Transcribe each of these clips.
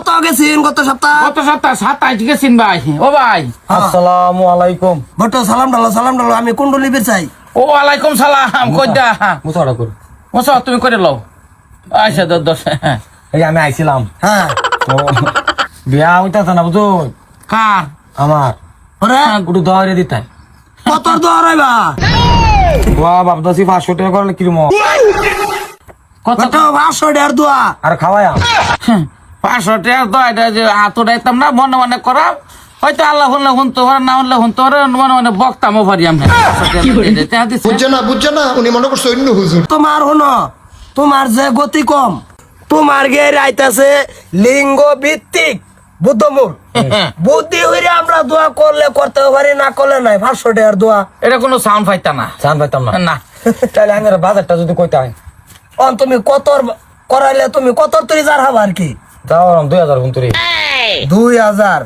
কত গেছিন গত সপ্তাহ? কত সপ্তাহ সাতাইশ গেছিন ভাই। ও ভাই। আসসালামু আলাইকুম। বটো সালাম ডালো সালাম ডালো। আমি কুণ্ডলি চাই। ও ওয়ালাইকুম সালাম কইদা মুসাড়া করু। মোসা তুমি করে লও। আচ্ছা দশ দশ এই আমি আইছিলাম। হ্যাঁ। তো বিয়া হইতাছে না বুঝো? কার? আমার। ওরে? গুটু দহরে দিতাই। কত দর হইবা বাবা ভাবতাছি পাঁচশো টাকা করলে কিরম? কত কত পাঁচশো দোয়া। আর খাওয়াইয়া পাঁচশো টাকা তো এটা যে হাত উঠাইতাম না মনে মনে করাম হয়তো আল্লাহ হলে শুনতে পারে না হলে শুনতে পারে মনে মনে বকতামও পারি আমি বুঝছে না বুঝছে না উনি মনে করছে অন্য হুজুর। তোমার হনো তোমার যে গতি কম তোমার গে রাইতাছে লিঙ্গ ভিত্তিক বুদ্ধমূল। বুদ্ধি হইরে আমরা দোয়া করলে করতে পারি না করলে নাই। পাঁচশো দেড় দোয়া। এটা কোনো সাউন্ড পাইতা না। চান পাইতাম না। না। তাহলে আমি বাজারটা যদি কইতে হয়। অন তুমি কত করাইলে তুমি কত তুই যার হবা আর কি? দুই হাজার দুই হাজার।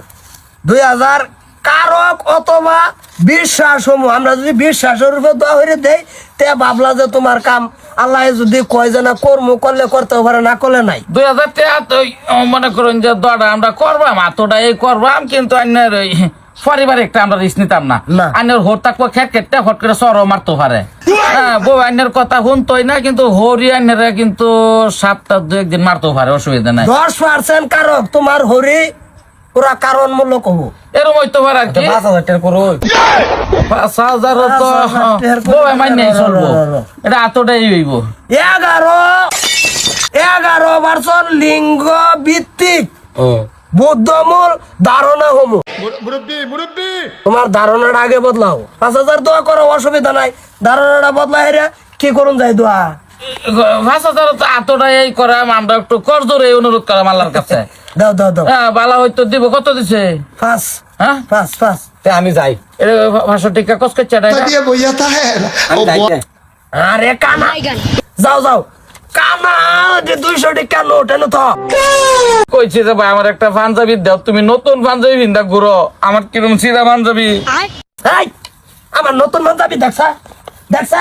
দুই হাজার কারক অথবা বিশ্বাস সমূহ আমরা যদি বিশ্বাসের রূপে দোয়া হইরে দেই তে ভাবলা যে তোমার কাম আল্লাহ যদি কয় যে না কর্ম করলে করতে পারে না করলে নাই। দুই হাজার তো মনে করুন যে দোয়াটা আমরা করবাম এতটা এই করবাম কিন্তু অন্যের ওই পারিবারিকটা আমরা রিস্ক নিতাম না। হোর থাকব খেট খেটতে হট করে সর মারতে পারে। হ্যাঁ বউ কথা শুনতোই না কিন্তু হরি কিন্তু সাতটা দু একদিন মারতে পারে অসুবিধা নাই। দশ পার্সেন্ট কারক তোমার হরি কারণ মূল্য কব এরকম হইতে পারে আর কি। পাঁচ হাজার করো। পাঁচ হাজার তো টাকার বউ মাইনে চলবো। এটা এতটাই হইব। এগারো এগারো পার্সেন্ট লিঙ্গ ভিত্তিক। ও বুদ্ধমূল ধারণা হমু তোমার ধারণাটা আগে বদলাও। পাঁচ হাজার দোয়া করো অসুবিধা নাই। ধারণাটা বদলা হেরে কি করুন যাই দোয়া? পাঁচ হাজার তো এতটাই এই করাম আমরা একটু করজোরে অনুরোধ করাম আল্লাহর কাছে। দাও দাও দাও। হ্যাঁ বালা হয়তো দিব কত দিছে? পাঁচ। হ্যাঁ? পাঁচ পাঁচ। আমি যাই। এটা টিকা কস করছে এটা? তা দিয়ে বইয়া। আরে কানা। যাও যাও। কানা যে দুইশো টাকা নোট এনে তো কইছি যে ভাই আমার একটা পাঞ্জাবি দাও তুমি নতুন পাঞ্জাবি ভিন্দা ঘুরো। আমার কিরম সিধা পাঞ্জাবি? এই, আমার নতুন পাঞ্জাবি দেখছা? দেখছা?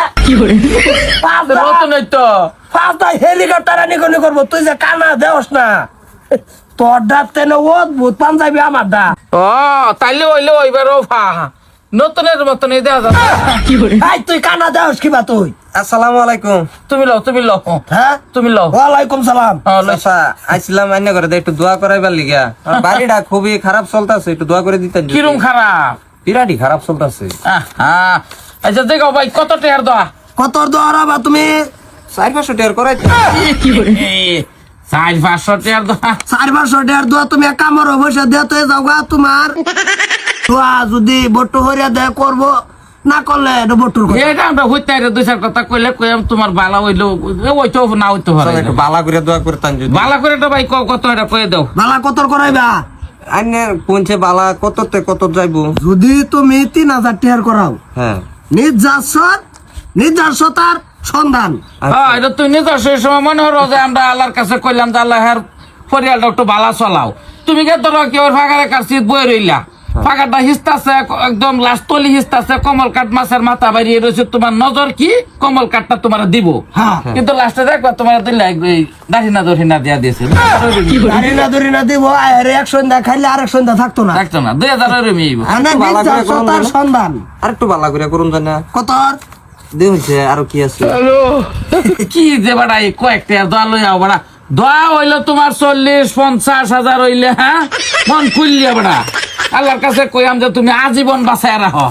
হেলিকপ্টার আনি কোনি করব তুই যে কানা দেওস না। তোর ডাক তেনে অদ্ভুত পাঞ্জাবি আমার দা। ও তাইলে হইলে ওইবার ও ফা নতুনের মতন এই দেওয়া যাবে এই তুই কানা দেওস কিবা তুই? আসসালামু আলাইকুম। তুমি লও তুমি লও। হ্যাঁ? তুমি লও। ওয়ালাইকুম সালাম। হ্যাঁ, লও। চাচা আইছিলাম আইনে করে একটু দোয়া করাইবার লিগা। আমার বাড়িটা খুবই খারাপ চলতেছে একটু দোয়া করে দিতেন কিরম খারাপ? বিরাটই খারাপ চলতেছে। হ্যাঁ আচ্ছা দেখো ভাই কত তুমি? চার পাঁচশো টেয়ার করাই চার পাঁচশো টেয়ার দেওয়া চার পাঁচশো দেড় দোয়া তুমি তো তোমার। দোয়া যদি বট্টু হরিয়া দেয়া করব। না করলে এটা বট্টুর কথা। এটা আমরা হইতে দুই চার কথা কইলে কইম তোমার বালা হইল ওইতো না হইতে পারে। একটু বালা করে দোয়া করতাম যদি। বালা করে তো ভাই কত এটা কয়ে দাও। বালা কতর করাইবা? আইনে পৌঁছে বালা কততে কত যাইবো? যদি তুমি তিন হাজার টিয়ার করাও হ্যাঁ। নির্যাসর নির্যাসতার সন্ধান। হ্যাঁ এটা তুই নিজের সেই সময় মনে হলো যে আমরা আল্লাহর কাছে কইলাম যে আল্লাহ হের পরিয়ালটা একটু বালা চলাও। তুমি কে ধরো কি ওর ফাঁকারে কাছে বই রইলা? ফাঁকাটা হিস্তাছে একদম লাস্টলি হিস্তাছে কমল কাঠ মাছের মাথা বাড়িয়ে রয়েছে। তোমার নজর কি? কমল কাঠটা তোমার দিব। হ্যাঁ। কিন্তু লাস্টে দেখবা তোমার দিলে দাহিনা দহিনা দিয়া দিয়েছে। দাড়ি না দড়ি না দিব আরে এক সন্ধ্যা খাইলে আরেক সন্ধ্যা থাকতো না। দেখছ না দুই হাজার রমি। সন্ধান। আর একটু বালা করে করুন জানি কতর দেখছে আরও কি আছে? কি যে বাড়া এই কয়েকটা দোয়া লই যাও বাড়া। দোয়া হইল তোমার চল্লিশ পঞ্চাশ হাজার হইলে হ্যাঁ? মন খুললিয়া বাড়া। আল্লাহর কাছে কইয়াম যে তুমি আজীবন বাঁচায় রাখো।